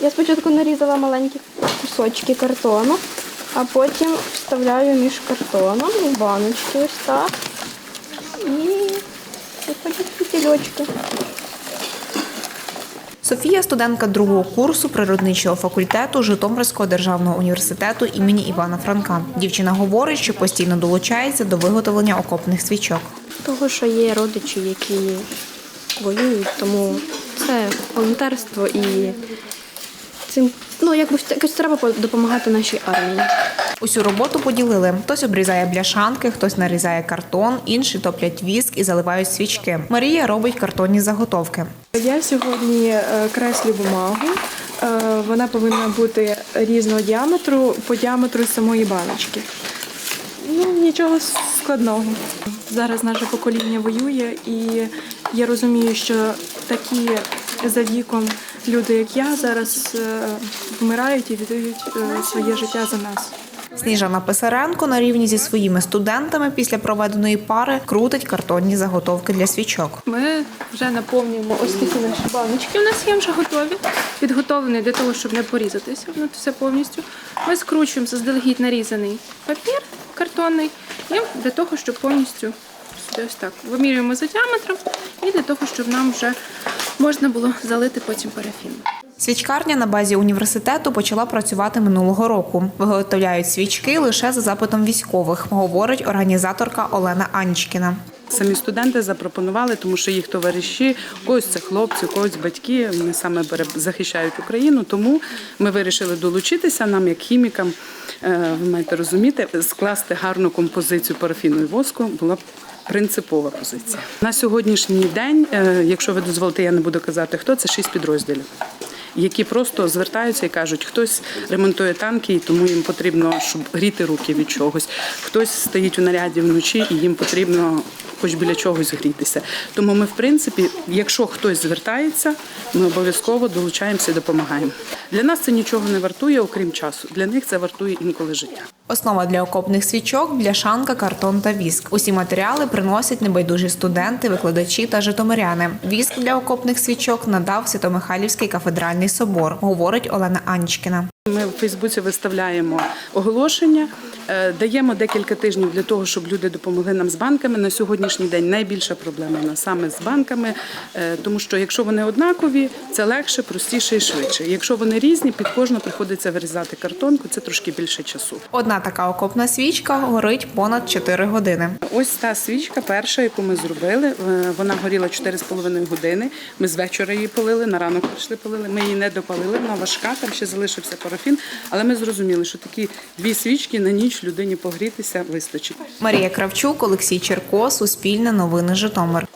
Я спочатку нарізала маленькі кусочки картону, а потім вставляю між картоном у баночки ось так. І виходять фітільочки. Софія студентка другого курсу природничого факультету Житомирського державного університету імені Івана Франка. Дівчина говорить, що постійно долучається до виготовлення окопних свічок. Того, що є родичі, які воюють, тому це волонтерство і цим, ну якось, якось треба допомагати нашій армії. Усю роботу поділили: хтось обрізає бляшанки, хтось нарізає картон, інші топлять віск і заливають свічки. Марія робить картонні заготовки. Я сьогодні е, креслю бумагу. Е, Вона повинна бути різного діаметру по діаметру самої баночки. Ну, нічого складного. Зараз наше покоління воює, і я розумію, що такі за віком люди, як я, зараз е, вмирають і віддають е, своє життя за нас. Сніжана Писаренко на рівні зі своїми студентами після проведеної пари крутить картонні заготовки для свічок. Ми вже наповнюємо ось такі наші баночки. У нас є вже готові, підготовлені для того, щоб не порізатися. Ну, все повністю. Ми скручуємо заздалегідь нарізаний папір картонний і для того, щоб повністю сюди ось так вимірюємо за діаметром і для того, щоб нам вже можна було залити потім парафіном. Свічкарня на базі університету почала працювати минулого року. Виготовляють свічки лише за запитом військових, говорить організаторка Олена Анічкіна. Самі студенти запропонували, тому що їх товариші, когось це хлопці, когось батьки. Вони саме захищають Україну. Тому ми вирішили долучитися нам, як хімікам. Е, Ви маєте розуміти, скласти гарну композицію парафіну і воску була принципова позиція. На сьогоднішній день, е, якщо ви дозволите, я не буду казати, хто це шість підрозділів. Які просто звертаються і кажуть, хтось ремонтує танки, і тому їм потрібно, щоб гріти руки від чогось. Хтось стоїть у наряді вночі, і їм потрібно хоч біля чогось грітися. Тому ми, в принципі, якщо хтось звертається, ми обов'язково долучаємося і допомагаємо. Для нас це нічого не вартує, окрім часу. Для них це вартує інколи життя. Основа для окопних свічок бляшанка, картон та віск. Усі матеріали приносять небайдужі студенти, викладачі та житомиряни. Віск для окопних свічок надав Святомихайлівський кафедральний собор, говорить Олена Анічкіна. Ми в Фейсбуці виставляємо оголошення, е, даємо декілька тижнів для того, щоб люди допомогли нам з банками. На сьогоднішній день найбільша проблема у нас саме з банками, е, тому що якщо вони однакові, це легше, простіше і швидше. Якщо вони різні, під кожну приходиться вирізати картонку, це трошки більше часу. Одна така окопна свічка горить понад 4 години. Ось та свічка, перша, яку ми зробили. Вона горіла 4,5 години. Ми з вечора її полили, на ранок прийшли полили. Ми її не допалили, вона важка, там ще залишився парафін. Але ми зрозуміли, що такі дві свічки на ніч людині погрітися вистачить. Марія Кравчук, Олексій Черко, Суспільне новини Житомир.